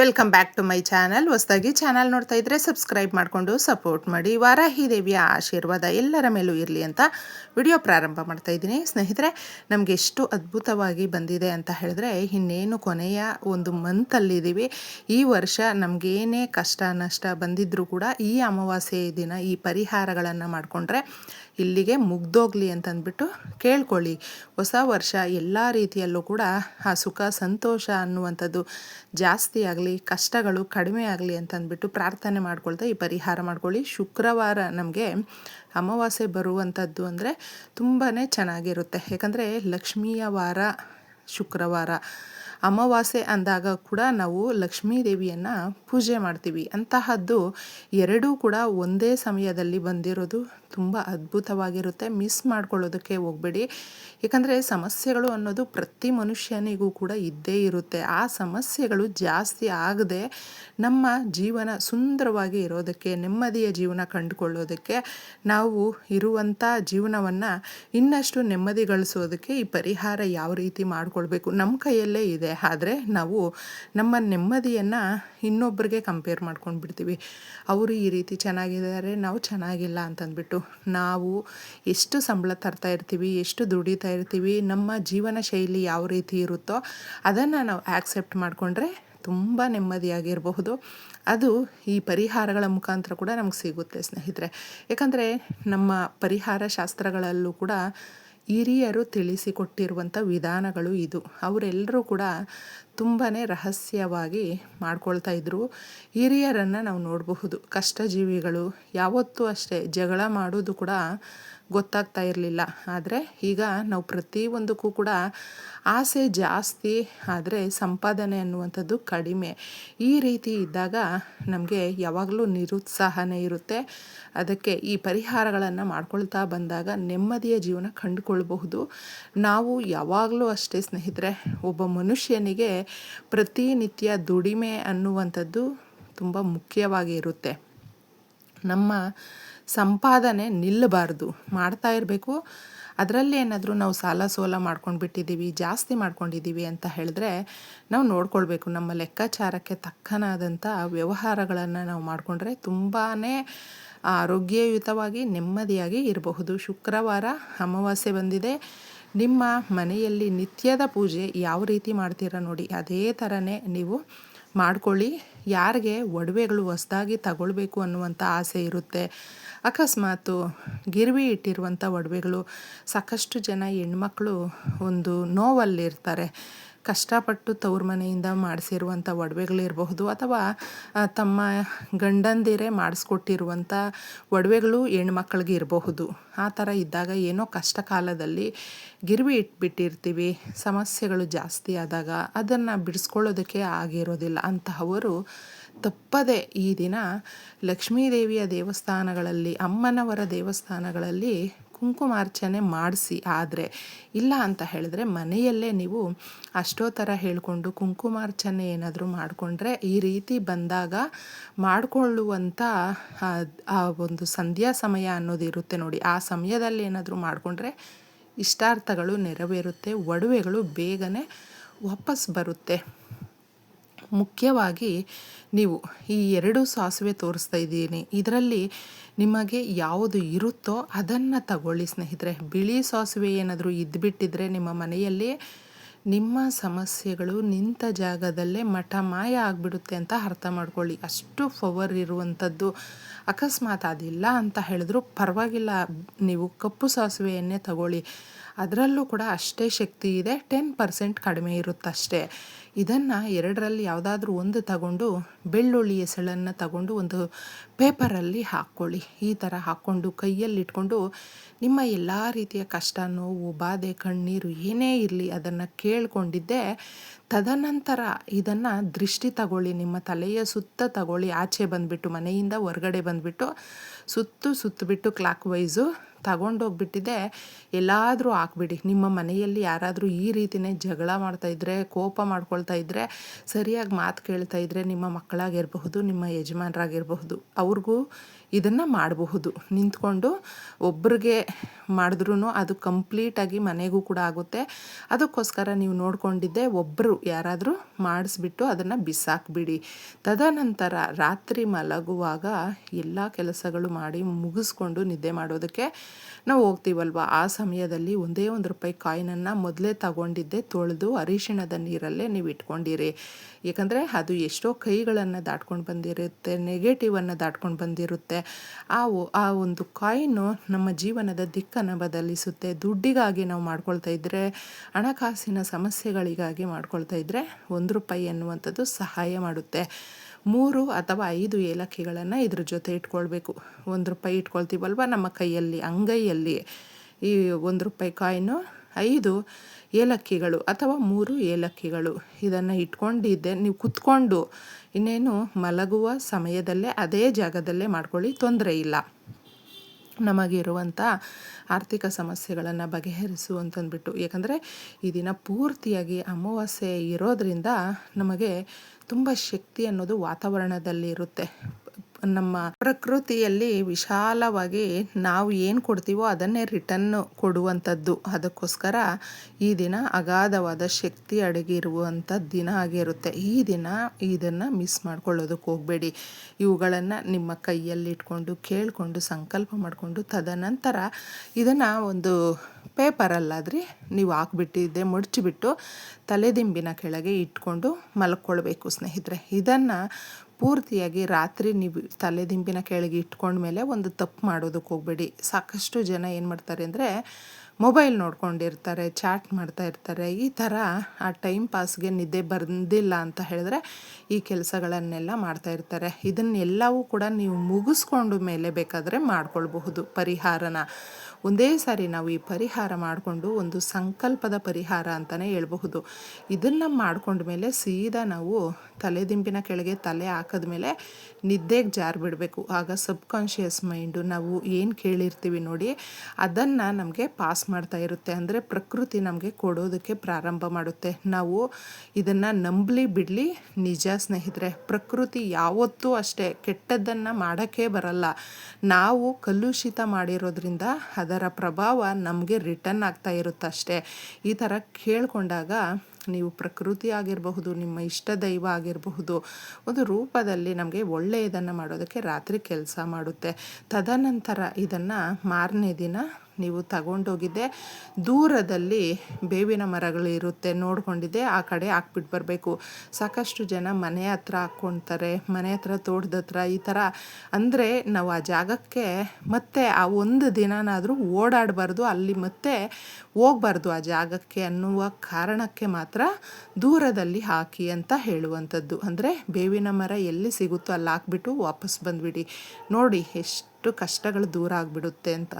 Welcome back to my channel ಹೊಸದಾಗಿ channel ನೋಡ್ತಾ ಇದ್ರೆ ಸಬ್ಸ್ಕ್ರೈಬ್ ಮಾಡಿಕೊಂಡು ಸಪೋರ್ಟ್ ಮಾಡಿ. ವಾರಾಹಿ ದೇವಿಯ ಆಶೀರ್ವಾದ ಎಲ್ಲರ ಮೇಲೂ ಇರಲಿ ಅಂತ ವಿಡಿಯೋ ಪ್ರಾರಂಭ ಮಾಡ್ತಾ ಇದ್ದೀನಿ. ಸ್ನೇಹಿತರೆ, ನಮಗೆ ಎಷ್ಟು ಅದ್ಭುತವಾಗಿ ಬಂದಿದೆ ಅಂತ ಹೇಳಿದ್ರೆ, ಇನ್ನೇನು ಕೊನೆಯ ಒಂದು ಮಂತಲ್ಲಿದ್ದೀವಿ ಈ ವರ್ಷ ನಮಗೇನೇ ಕಷ್ಟ ನಷ್ಟ ಬಂದಿದ್ದರೂ ಕೂಡ ಈ ಅಮಾವಾಸ್ಯೆ ದಿನ ಈ ಪರಿಹಾರಗಳನ್ನು ಮಾಡಿಕೊಂಡ್ರೆ ಇಲ್ಲಿಗೆ ಮುಗ್ದೋಗ್ಲಿ ಅಂತಂದ್ಬಿಟ್ಟು ಕೇಳ್ಕೊಳ್ಳಿ. ಹೊಸ ವರ್ಷ ಎಲ್ಲ ರೀತಿಯಲ್ಲೂ ಕೂಡ ಆ ಸುಖ, ಸಂತೋಷ ಅನ್ನುವಂಥದ್ದು ಜಾಸ್ತಿ ಆಗಲಿ, ಕಷ್ಟಗಳು ಕಡಿಮೆ ಆಗಲಿ ಅಂತಂದ್ಬಿಟ್ಟು ಪ್ರಾರ್ಥನೆ ಮಾಡ್ಕೊಳ್ತಾ ಈ ಪರಿಹಾರ ಮಾಡ್ಕೊಳ್ಳಿ. ಶುಕ್ರವಾರ ನಮಗೆ ಅಮಾವಾಸ್ಯೆ ಬರುವಂಥದ್ದು ಅಂದರೆ ತುಂಬಾ ಚೆನ್ನಾಗಿರುತ್ತೆ. ಯಾಕಂದರೆ ಲಕ್ಷ್ಮಿಯ ವಾರ ಶುಕ್ರವಾರ. ಅಮಾವಾಸ್ಯೆ ಅಂದಾಗ ಕೂಡ ನಾವು ಲಕ್ಷ್ಮೀ ದೇವಿಯನ್ನು ಪೂಜೆ ಮಾಡ್ತೀವಿ. ಅಂತಹದ್ದು ಎರಡೂ ಕೂಡ ಒಂದೇ ಸಮಯದಲ್ಲಿ ಬಂದಿರೋದು ತುಂಬ ಅದ್ಭುತವಾಗಿರುತ್ತೆ. ಮಿಸ್ ಮಾಡ್ಕೊಳ್ಳೋದಕ್ಕೆ ಹೋಗಬೇಡಿ. ಏಕೆಂದರೆ ಸಮಸ್ಯೆಗಳು ಅನ್ನೋದು ಪ್ರತಿ ಮನುಷ್ಯನಿಗೂ ಕೂಡ ಇದ್ದೇ ಇರುತ್ತೆ. ಆ ಸಮಸ್ಯೆಗಳು ಜಾಸ್ತಿ ಆಗದೆ ನಮ್ಮ ಜೀವನ ಸುಂದರವಾಗಿ ಇರೋದಕ್ಕೆ, ನೆಮ್ಮದಿಯ ಜೀವನ ಕಂಡುಕೊಳ್ಳೋದಕ್ಕೆ ನಾವು ಇರುವಂಥ ಜೀವನವನ್ನು ಇನ್ನಷ್ಟು ನೆಮ್ಮದಿಗಳಿಸೋದಕ್ಕೆ ಈ ಪರಿಹಾರ ಯಾವ ರೀತಿ ಮಾಡಿಕೊಳ್ಬೇಕು? ನಮ್ಮ ಕೈಯಲ್ಲೇ ಇದೆ. ಆದರೆ ನಾವು ನಮ್ಮ ನೆಮ್ಮದಿಯನ್ನು ಇನ್ನೊಬ್ಬರಿಗೆ ಕಂಪೇರ್ ಮಾಡ್ಕೊಂಡು ಬಿಡ್ತೀವಿ ಅವರು ಈ ರೀತಿ ಚೆನ್ನಾಗಿದ್ದಾರೆ, ನಾವು ಚೆನ್ನಾಗಿಲ್ಲ ಅಂತಂದ್ಬಿಟ್ಟು ನಾವು ಎಷ್ಟು ಸಂಬಳ ತರ್ತಾ ಇರ್ತೀವಿ, ಎಷ್ಟು ದುಡಿತಾ ಇರ್ತೀವಿ, ನಮ್ಮ ಜೀವನ ಶೈಲಿ ಯಾವ ರೀತಿ ಇರುತ್ತೋ ಅದನ್ನು ನಾವು ಆಕ್ಸೆಪ್ಟ್ ಮಾಡಿಕೊಂಡ್ರೆ ತುಂಬ ನೆಮ್ಮದಿಯಾಗಿರಬಹುದು. ಅದು ಈ ಪರಿಹಾರಗಳ ಮುಖಾಂತರ ಕೂಡ ನಮ್ಗೆ ಸಿಗುತ್ತೆ ಸ್ನೇಹಿತರೆ. ಯಾಕಂದರೆ ನಮ್ಮ ಪರಿಹಾರ ಶಾಸ್ತ್ರಗಳಲ್ಲೂ ಕೂಡ ಹಿರಿಯರು ತಿಳಿಸಿಕೊಟ್ಟಿರುವಂಥ ವಿಧಾನಗಳು ಇದು. ಅವರೆಲ್ಲರೂ ಕೂಡ ತುಂಬಾ ರಹಸ್ಯವಾಗಿ ಮಾಡ್ಕೊಳ್ತಾ ಇದ್ರು. ಹಿರಿಯರನ್ನು ನಾವು ನೋಡಬಹುದು. ಕಷ್ಟಜೀವಿಗಳು ಯಾವತ್ತೂ ಅಷ್ಟೇ ಜಗಳ ಮಾಡೋದು ಕೂಡ ಗೊತ್ತಾಗ್ತಾ ಇರಲಿಲ್ಲ. ಆದರೆ ಈಗ ನಾವು ಪ್ರತಿಯೊಂದಕ್ಕೂ ಕೂಡ ಆಸೆ ಜಾಸ್ತಿ, ಆದರೆ ಸಂಪಾದನೆ ಅನ್ನುವಂಥದ್ದು ಕಡಿಮೆ. ಈ ರೀತಿ ಇದ್ದಾಗ ನಮಗೆ ಯಾವಾಗಲೂ ನಿರುತ್ಸಾಹನೇ ಇರುತ್ತೆ. ಅದಕ್ಕೆ ಈ ಪರಿಹಾರಗಳನ್ನು ಮಾಡ್ಕೊಳ್ತಾ ಬಂದಾಗ ನೆಮ್ಮದಿಯ ಜೀವನ ಕಂಡುಕೊಳ್ಬಹುದು. ನಾವು ಯಾವಾಗಲೂ ಅಷ್ಟೇ ಸ್ನೇಹಿತರೆ, ಒಬ್ಬ ಮನುಷ್ಯನಿಗೆ ಪ್ರತಿನಿತ್ಯ ದುಡಿಮೆ ಅನ್ನುವಂಥದ್ದು ತುಂಬ ಮುಖ್ಯವಾಗಿ ಇರುತ್ತೆ. ನಮ್ಮ ಸಂಪಾದನೆ ನಿಲ್ಲಬಾರ್ದು. ಮಾಡ್ತಾ ಇರಬೇಕು. ಅದರಲ್ಲಿ ಏನಾದರೂ ನಾವು ಸಾಲ ಸೋಲ ಮಾಡ್ಕೊಂಡು ಬಿಟ್ಟಿದ್ದೀವಿ ಜಾಸ್ತಿ ಮಾಡ್ಕೊಂಡಿದ್ದೀವಿ ಅಂತ ಹೇಳಿದ್ರೆ ನಾವು ನೋಡ್ಕೊಳ್ಬೇಕು. ನಮ್ಮ ಲೆಕ್ಕಾಚಾರಕ್ಕೆ ತಕ್ಕನಾದಂಥ ವ್ಯವಹಾರಗಳನ್ನು ನಾವು ಮಾಡಿಕೊಂಡ್ರೆ ತುಂಬಾ ಆರೋಗ್ಯಯುತವಾಗಿ, ನೆಮ್ಮದಿಯಾಗಿ ಇರಬಹುದು. ಶುಕ್ರವಾರ ಅಮಾವಾಸ್ಯೆ ಬಂದಿದೆ. ನಿಮ್ಮ ಮನೆಯಲ್ಲಿ ನಿತ್ಯದ ಪೂಜೆ ಯಾವ ರೀತಿ ಮಾಡ್ತೀರಾ ನೋಡಿ. ಅದೇ ಥರನೇ ನೀವು ಮಾಡ್ಕೊಳ್ಳಿ. ಯಾರಿಗೆ ಒಡವೆಗಳು ಹೊಸ್ದಾಗಿ ತಗೊಳ್ಬೇಕು ಅನ್ನುವಂಥ ಆಸೆ ಇರುತ್ತೆ. ಅಕಸ್ಮಾತು ಗಿರ್ವಿ ಇಟ್ಟಿರುವಂಥ ಒಡವೆಗಳು ಸಾಕಷ್ಟು ಜನ ಹೆಣ್ಮಕ್ಳು ಒಂದು ನೋವಲ್ಲಿರ್ತಾರೆ. ಕಷ್ಟಪಟ್ಟು ತವ್ರ ಮನೆಯಿಂದ ಮಾಡಿಸಿರುವಂಥ ಒಡವೆಗಳಿರಬಹುದು ಅಥವಾ ತಮ್ಮ ಗಂಡಂದಿರೇ ಮಾಡಿಸ್ಕೊಟ್ಟಿರುವಂಥ ಒಡವೆಗಳು ಹೆಣ್ಮಕ್ಳಿಗೆ ಇರಬಹುದು. ಆ ಥರ ಇದ್ದಾಗ ಏನೋ ಕಷ್ಟ ಕಾಲದಲ್ಲಿ ಗಿರ್ವಿ ಇಟ್ಬಿಟ್ಟಿರ್ತೀವಿ, ಸಮಸ್ಯೆಗಳು ಜಾಸ್ತಿ ಆದಾಗ ಅದನ್ನು ಬಿಡಿಸ್ಕೊಳ್ಳೋದಕ್ಕೆ ಆಗಿರೋದಿಲ್ಲ. ಅಂತಹವರು ತಪ್ಪದೆ ಈ ದಿನ ಲಕ್ಷ್ಮೀದೇವಿಯ ದೇವಸ್ಥಾನಗಳಲ್ಲಿ, ಅಮ್ಮನವರ ದೇವಸ್ಥಾನಗಳಲ್ಲಿ ಕುಂಕುಮಾರ್ಚನೆ ಮಾಡಿಸಿ, ಆದರೆ ಇಲ್ಲ ಅಂತ ಹೇಳಿದ್ರೆ ಮನೆಯಲ್ಲೇ ನೀವು ಅಷ್ಟೋ ಥರ ಹೇಳಿಕೊಂಡು ಕುಂಕುಮಾರ್ಚನೆ ಏನಾದರೂ ಮಾಡಿಕೊಂಡ್ರೆ ಈ ರೀತಿ ಬಂದಾಗ ಮಾಡಿಕೊಳ್ಳುವಂಥ ಆ ಒಂದು ಸಂಧ್ಯಾ ಸಮಯ ಅನ್ನೋದು ಇರುತ್ತೆ ನೋಡಿ. ಆ ಸಮಯದಲ್ಲಿ ಏನಾದರೂ ಮಾಡಿಕೊಂಡ್ರೆ ಇಷ್ಟಾರ್ಥಗಳು ನೆರವೇರುತ್ತೆ, ಒಡವೆಗಳು ಬೇಗನೆ ವಾಪಸ್ ಬರುತ್ತೆ. ಮುಖ್ಯವಾಗಿ ನೀವು ಈ ಎರಡು ಸಾಸಿವೆ ತೋರಿಸ್ತಾ ಇದ್ದೀನಿ. ಇದರಲ್ಲಿ ನಿಮಗೆ ಯಾವುದು ಇರುತ್ತೋ ಅದನ್ನು ತಗೊಳ್ಳಿ ಸ್ನೇಹಿತರೆ. ಬಿಳಿ ಸಾಸಿವೆ ಏನಾದರೂ ಇದ್ದುಬಿಟ್ಟಿದ್ರೆ ನಿಮ್ಮ ಮನೆಯಲ್ಲಿ ನಿಮ್ಮ ಸಮಸ್ಯೆಗಳು ನಿಂತ ಜಾಗದಲ್ಲೇ ಮಠ ಮಾಯ ಆಗಿಬಿಡುತ್ತೆ ಅಂತ ಅರ್ಥ ಮಾಡ್ಕೊಳ್ಳಿ. ಅಷ್ಟು ಪವರ್ ಇರುವಂಥದ್ದು. ಅಕಸ್ಮಾತ್ ಅದಿಲ್ಲ ಅಂತ ಹೇಳಿದ್ರು ಪರವಾಗಿಲ್ಲ. ನೀವು ಕಪ್ಪು ಸಾಸಿವೆಯನ್ನೇ ತಗೊಳ್ಳಿ. ಅದರಲ್ಲೂ ಕೂಡ ಅಷ್ಟೇ ಶಕ್ತಿ ಇದೆ. ಟೆನ್ ಪರ್ಸೆಂಟ್ ಕಡಿಮೆ ಇರುತ್ತಷ್ಟೇ. ಇದನ್ನು ಎರಡರಲ್ಲಿ ಯಾವುದಾದ್ರೂ ಒಂದು ತಗೊಂಡು ಬೆಳ್ಳುಳ್ಳಿ ಎಸಳನ್ನು ತಗೊಂಡು ಒಂದು ಪೇಪರಲ್ಲಿ ಹಾಕ್ಕೊಳ್ಳಿ. ಈ ಥರ ಹಾಕ್ಕೊಂಡು ಕೈಯಲ್ಲಿ ಇಟ್ಕೊಂಡು ನಿಮ್ಮ ಎಲ್ಲ ರೀತಿಯ ಕಷ್ಟ ನೋವು ಬಾಧೆ ಕಣ್ಣೀರು ಏನೇ ಇರಲಿ ಅದನ್ನು ಕೇಳಿಕೊಂಡಿದ್ದೆ ತದನಂತರ ಇದನ್ನು ದೃಷ್ಟಿ ತಗೊಳ್ಳಿ, ನಿಮ್ಮ ತಲೆಯ ಸುತ್ತ ತಗೊಳ್ಳಿ. ಆಚೆ ಬಂದುಬಿಟ್ಟು, ಮನೆಯಿಂದ ಹೊರಗಡೆ ಬಂದುಬಿಟ್ಟು, ಸುತ್ತು ಸುತ್ತಬಿಟ್ಟು, ಕ್ಲಾಕ್ ವೈಸು ತಗೊಂಡೋಗ್ಬಿಟ್ಟಿದೆ. ಎಲ್ಲಾದರೂ ಹಾಕ್ಬಿಡಿ. ನಿಮ್ಮ ಮನೆಯಲ್ಲಿ ಯಾರಾದರೂ ಈ ರೀತಿಯೇ ಜಗಳ ಮಾಡ್ತಾಯಿದ್ರೆ ಕೋಪ ಮಾಡ್ಕೊಳ್ತಾ ಇದ್ದರೆ ಸರಿಯಾಗಿ ಮಾತು ಕೇಳ್ತಾ ಇದ್ದರೆ ನಿಮ್ಮ ಮಕ್ಕಳಾಗಿರಬಹುದು, ನಿಮ್ಮ ಯಜಮಾನರಾಗಿರಬಹುದು. ಅವ್ರಿಗೂ ಇದನ್ನು ಮಾಡಬಹುದು. ನಿಂತ್ಕೊಂಡು ಒಬ್ರಿಗೆ ಮಾಡಿದ್ರೂ ಅದು ಕಂಪ್ಲೀಟಾಗಿ ಮನೆಗೂ ಕೂಡ ಆಗುತ್ತೆ. ಅದಕ್ಕೋಸ್ಕರ ನೀವು ನೋಡ್ಕೊಂಡಿದ್ದೆ ಒಬ್ಬರು ಯಾರಾದರೂ ಮಾಡಿಸ್ಬಿಟ್ಟು ಅದನ್ನು ಬಿಸಾಕ್ಬಿಡಿ. ತದನಂತರ ರಾತ್ರಿ ಮಲಗುವಾಗ ಎಲ್ಲ ಕೆಲಸಗಳು ಮಾಡಿ ಮುಗಿಸ್ಕೊಂಡು ನಿದ್ದೆ ಮಾಡೋದಕ್ಕೆ ನಾವು ಹೋಗ್ತೀವಲ್ವ? ಆ ಸಮಯದಲ್ಲಿ ಒಂದೇ ಒಂದು ರೂಪಾಯಿ ಕಾಯಿನನ್ನು ಮೊದಲೇ ತಗೊಂಡಿದ್ದೆ, ತೊಳೆದು ಅರಿಶಿಣದ ನೀರಲ್ಲೇ ನೀವು ಇಟ್ಕೊಂಡಿರಿ. ಏಕೆಂದರೆ ಅದು ಎಷ್ಟೋ ಕೈಗಳನ್ನು ದಾಟ್ಕೊಂಡು ಬಂದಿರುತ್ತೆ ನೆಗೆಟಿವನ್ನು ದಾಟ್ಕೊಂಡು ಬಂದಿರುತ್ತೆ. ಆ ಆ ಒಂದು ಕಾಯಿನು ನಮ್ಮ ಜೀವನದ ದಿಕ್ಕನ್ನು ಬದಲಿಸುತ್ತೆ. ದುಡ್ಡಿಗಾಗಿ ನಾವು ಮಾಡ್ಕೊಳ್ತಾ ಇದ್ದರೆ ಹಣಕಾಸಿನ ಸಮಸ್ಯೆಗಳಿಗಾಗಿ ಮಾಡ್ಕೊಳ್ತಾ ಇದ್ದರೆ ಒಂದು ರೂಪಾಯಿ ಎನ್ನುವಂಥದ್ದು ಸಹಾಯ ಮಾಡುತ್ತೆ. ಮೂರು ಅಥವಾ ಐದು ಏಲಕ್ಕಿಗಳನ್ನು ಇದ್ರ ಜೊತೆ ಇಟ್ಕೊಳ್ಬೇಕು. ಒಂದು ರೂಪಾಯಿ ಇಟ್ಕೊಳ್ತೀವಲ್ವ? ನಮ್ಮ ಕೈಯಲ್ಲಿ, ಅಂಗೈಯಲ್ಲಿ ಈ ಒಂದು ರೂಪಾಯಿ ಕಾಯಿನು ಐದು ಏಲಕ್ಕಿಗಳು ಅಥವಾ ಮೂರು ಏಲಕ್ಕಿಗಳು ಇದನ್ನು ಇಟ್ಕೊಂಡಿದ್ದೆ. ನೀವು ಕುತ್ಕೊಂಡು ಇನ್ನೇನು ಮಲಗುವ ಸಮಯದಲ್ಲೇ ಅದೇ ಜಾಗದಲ್ಲೇ ಮಾಡ್ಕೊಳ್ಳಿ, ತೊಂದರೆ ಇಲ್ಲ. ನಮಗಿರುವಂಥ ಆರ್ಥಿಕ ಸಮಸ್ಯೆಗಳನ್ನು ಬಗೆಹರಿಸುವಂತಂದ್ಬಿಟ್ಟು ಯಾಕಂದರೆ ಈ ದಿನ ಪೂರ್ತಿಯಾಗಿ ಅಮಾವಾಸ್ಯೆ ಇರೋದರಿಂದ ನಮಗೆ ತುಂಬ ಶಕ್ತಿ ಅನ್ನೋದು ವಾತಾವರಣದಲ್ಲಿ ಇರುತ್ತೆ ನಮ್ಮ ಪ್ರಕೃತಿಯಲ್ಲಿ ವಿಶಾಲವಾಗಿ ನಾವು ಏನು ಕೊಡ್ತೀವೋ ಅದನ್ನೇ ರಿಟರ್ನ್ ಕೊಡುವಂಥದ್ದು. ಅದಕ್ಕೋಸ್ಕರ ಈ ದಿನ ಅಗಾಧವಾದ ಶಕ್ತಿ ಅಡಗಿರುವಂಥ ದಿನ ಆಗಿರುತ್ತೆ. ಈ ದಿನ ಇದನ್ನು ಮಿಸ್ ಮಾಡ್ಕೊಳ್ಳೋದಕ್ಕೆ ಹೋಗಬೇಡಿ. ಇವುಗಳನ್ನು ನಿಮ್ಮ ಕೈಯಲ್ಲಿ ಇಟ್ಕೊಂಡು ಕೇಳಿಕೊಂಡು, ಸಂಕಲ್ಪ ಮಾಡಿಕೊಂಡು ತದನಂತರ ಇದನ್ನು ಒಂದು ಪೇಪರಲ್ಲಾದರೆ ನೀವು ಹಾಕ್ಬಿಟ್ಟಿದ್ದೆ ಮುಡಿಚಿಬಿಟ್ಟು ತಲೆದಿಂಬಿನ ಕೆಳಗೆ ಇಟ್ಕೊಂಡು ಮಲ್ಕೊಳ್ಬೇಕು ಸ್ನೇಹಿತರೆ. ಇದನ್ನು ಪೂರ್ತಿಯಾಗಿ ರಾತ್ರಿ ನೀವು ತಲೆದಿಂಬಿನ ಕೆಳಗೆ ಇಟ್ಕೊಂಡ್ಮೇಲೆ ಒಂದು ತಪ್ಪು ಮಾಡೋದಕ್ಕೆ ಹೋಗಬೇಡಿ. ಸಾಕಷ್ಟು ಜನ ಏನು ಮಾಡ್ತಾರೆ ಅಂದರೆ ಮೊಬೈಲ್ ನೋಡ್ಕೊಂಡಿರ್ತಾರೆ, ಚಾಟ್ ಮಾಡ್ತಾ ಇರ್ತಾರೆ. ಈ ಥರ ಆ ಟೈಮ್ ಪಾಸ್ಗೆ ನಿದ್ದೆ ಬಂದಿಲ್ಲ ಅಂತ ಹೇಳಿದ್ರೆ ಈ ಕೆಲಸಗಳನ್ನೆಲ್ಲ ಮಾಡ್ತಾ ಇರ್ತಾರೆ. ಇದನ್ನೆಲ್ಲವೂ ಕೂಡ ನೀವು ಮುಗಿಸ್ಕೊಂಡು ಮೇಲೆ ಬೇಕಾದರೆ ಮಾಡ್ಕೊಳ್ಬಹುದು ಪರಿಹಾರನ. ಒಂದೇ ಸಾರಿ ನಾವು ಈ ಪರಿಹಾರ ಮಾಡಿಕೊಂಡು ಒಂದು ಸಂಕಲ್ಪದ ಪರಿಹಾರ ಅಂತಲೇ ಹೇಳ್ಬಹುದು. ಇದನ್ನು ಮಾಡ್ಕೊಂಡ ಮೇಲೆ ಸೀದಾ ನಾವು ತಲೆದಿಂಬಿನ ಕೆಳಗೆ ತಲೆ ಹಾಕಿದ ಮೇಲೆ ನಿದ್ದೆಗೆ ಜಾರು ಬಿಡಬೇಕು. ಆಗ ಸಬ್ಕಾನ್ಷಿಯಸ್ ಮೈಂಡು ನಾವು ಏನು ಕೇಳಿರ್ತೀವಿ ನೋಡಿ, ಅದನ್ನು ನಮಗೆ ಪಾಸ್ ಮಾಡ್ತಾ ಇರುತ್ತೆ ಅಂದರೆ ಪ್ರಕೃತಿ ನಮಗೆ ಕೊಡೋದಕ್ಕೆ ಪ್ರಾರಂಭ ಮಾಡುತ್ತೆ. ನಾವು ಇದನ್ನು ನಂಬಲಿ ಬಿಡಲಿ, ನಿಜ ಸ್ನೇಹಿತರೆ. ಪ್ರಕೃತಿ ಯಾವತ್ತೂ ಅಷ್ಟೇ, ಕೆಟ್ಟದ್ದನ್ನು ಮಾಡೋಕ್ಕೆ ಬರಲ್ಲ. ನಾವು ಕಲುಷಿತ ಮಾಡಿರೋದ್ರಿಂದ ಅದರ ಪ್ರಭಾವ ನಮಗೆ ರಿಟರ್ನ್ ಆಗ್ತಾ ಇರುತ್ತಷ್ಟೇ. ಈ ಥರ ಕೇಳಿಕೊಂಡಾಗ ನೀವು ಪ್ರಕೃತಿ ಆಗಿರಬಹುದು, ನಿಮ್ಮ ಇಷ್ಟ ದೈವ ಆಗಿರಬಹುದು, ಒಂದು ರೂಪದಲ್ಲಿ ನಮಗೆ ಒಳ್ಳೆಯದನ್ನು ಮಾಡೋದಕ್ಕೆ ರಾತ್ರಿ ಕೆಲಸ ಮಾಡುತ್ತೆ. ತದನಂತರ ಇದನ್ನು ಮಾರನೇ ದಿನ ನೀವು ತಗೊಂಡೋಗಿದ್ದೆ, ದೂರದಲ್ಲಿ ಬೇವಿನ ಮರಗಳು ಇರುತ್ತೆ ನೋಡ್ಕೊಂಡಿದ್ದೆ, ಆ ಕಡೆ ಹಾಕ್ಬಿಟ್ಟು ಬರಬೇಕು. ಸಾಕಷ್ಟು ಜನ ಮನೆ ಹತ್ರ ಹಾಕ್ಕೊಳ್ತಾರೆ ಮನೆ ಹತ್ರ ತೋಟದ ಹತ್ರ ಈ ಥರ ಅಂದರೆ ನಾವು ಆ ಜಾಗಕ್ಕೆ ಮತ್ತೆ ಆ ಒಂದು ದಿನನಾದರೂ ಓಡಾಡಬಾರ್ದು, ಅಲ್ಲಿ ಮತ್ತೆ ಹೋಗ್ಬಾರ್ದು ಆ ಜಾಗಕ್ಕೆ ಅನ್ನುವ ಕಾರಣಕ್ಕೆ ಮಾತ್ರ ದೂರದಲ್ಲಿ ಹಾಕಿ ಅಂತ ಹೇಳುವಂಥದ್ದು. ಅಂದರೆ ಬೇವಿನ ಮರ ಎಲ್ಲಿ ಸಿಗುತ್ತೋ ಅಲ್ಲಿ ಹಾಕ್ಬಿಟ್ಟು ವಾಪಸ್ ಬಂದುಬಿಡಿ. ನೋಡಿ ಎಷ್ಟು ಕಷ್ಟಗಳು ದೂರ ಆಗಿಬಿಡುತ್ತೆ ಅಂತ.